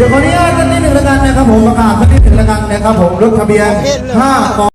เดี๋ยวขออนุญาตกันนิดหนึ่งแล้วกันนะครับผมประกาศกันนิดหนึ่งแล้วกันนะครับผมรถทะเบียน5ก